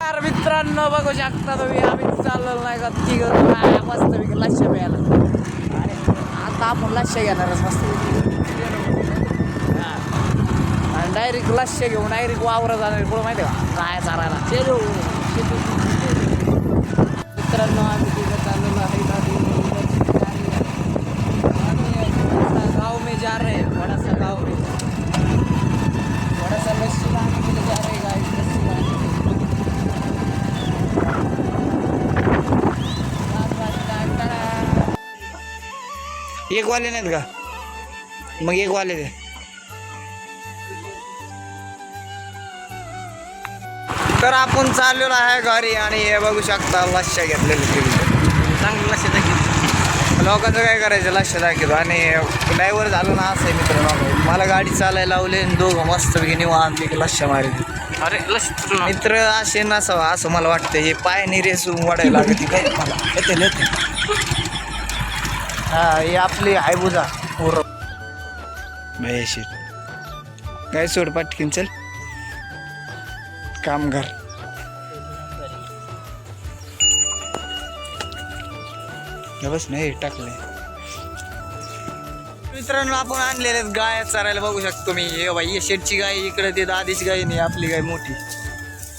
यार मित्रांनो बघू शकता तुम्ही आम्ही चाललो नाही का? तिघ मस्त पैकी लक्ष प्यायला आणि आता आपण लक्ष घेणारच मस्त आणि डायरेक्ट लक्ष घेऊन डायरेक्ट वावरं जाणार पुढं माहिती आहे का? काय चालायला चलो. मित्रांनो आम्ही तिथं चाललो. एक वाले नाहीत का? मग एक वाले दे. तर आपण चाललेलो आहे घरी आणि हे बघू शकता लक्ष घेतलेले चांगलं लक्ष दाखव लोकांचं काय करायचं लक्ष दाखवतो. आणि ड्रायव्हर झालो ना असं आहे मित्र मला गाडी चालायला लावले आणि दोघं मस्त निवांत की लक्ष मारले. अरे लस्सी मित्र असे नसावं असं मला वाटतं हे पायाने रेसून वाढायला लागते काय मला येते हा हे आपली हायबुजा पोरं. महेशी काय सोड पाटकीन चल. कामगार हे बस नाही टाकले मित्रांनो आपण आणलेले गाय चारायला बघू शकतो मी. हे बाई हे शेटची गाय इकडे ते दादीची गाय नाही आपली गाय मोठी.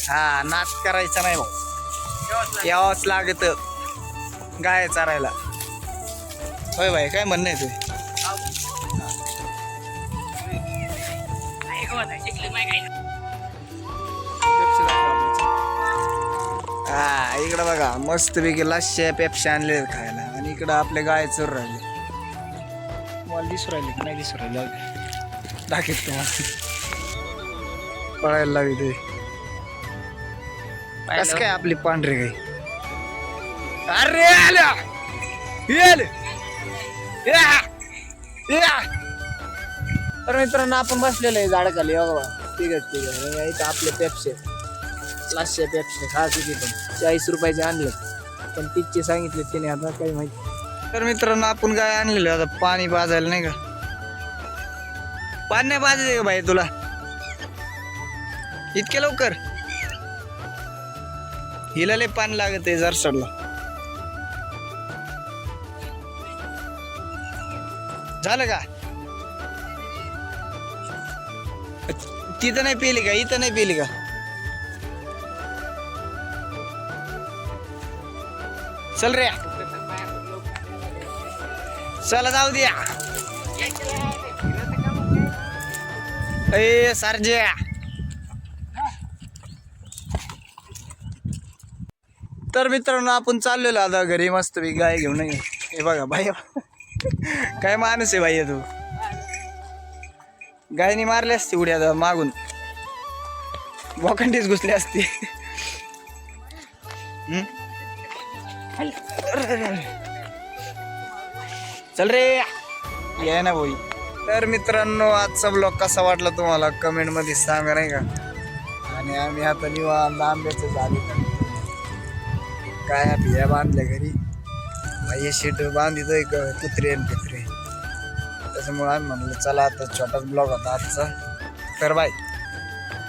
हा नाच करायचा नाही भाऊ. यावंच लागत. गाय चारायला. होय भाई काय म्हणणं आहे ते? हा इकडं बघा मस्त पैकी लाशे पेपशे आणले खायला आणि इकडं आपले गाय चोर राहिले. मला दिसू राहिले का? नाही दिसू राहिले. दाखवत तुम्हाला. पळायला लागली ते. कस काय आपली पांढरी गाय? अरे आल्या! आले! तर मित्रांनो आपण बसलेलो आहे झाडाखाली बघा ठीक आहे ठीक आहे इथं आपले पेप्से लास्टचे पेप्से खा किती पण. चाळीस रुपयाचे आणले पण तिथचे सांगितले तिने आता काही माहिती तर मित्रांनो आपण काय आणलेलं आता पाणी पाजायला नाही का? पाणी नाही पाजायचं का भाई तुला? इतक्या लवकर? हिला लय पाणी लागत आहे जरसडला झालं का? तिथं नाही पेली का? इथं नाही पेली का? चल रे. चला जाऊ द्या ए सारजे. तर मित्रांनो आपण चाललेलो आता घरी. मस्त गाय घेऊन हे बघा बाय काय माणूस आहे भाई तू? गायनी मारली असते उड्या आता मागून. बोखंडीच घुसली असते. चल रे. ये ना भाई. तर मित्रांनो आजचा ब्लॉग कसा वाटला तुम्हाला? कमेंटमध्ये सांगा नाही का? आणि आम्ही आता निवांत आंब्याचं झाले काय बिया बांधल्या घरी? हे शेट बांधितोय क- कुत्रे आणि कुत्रे. त्याच्यामुळे आम्ही म्हणलं चला आता छोटाच ब्लॉग होता आजचा. तर बाय.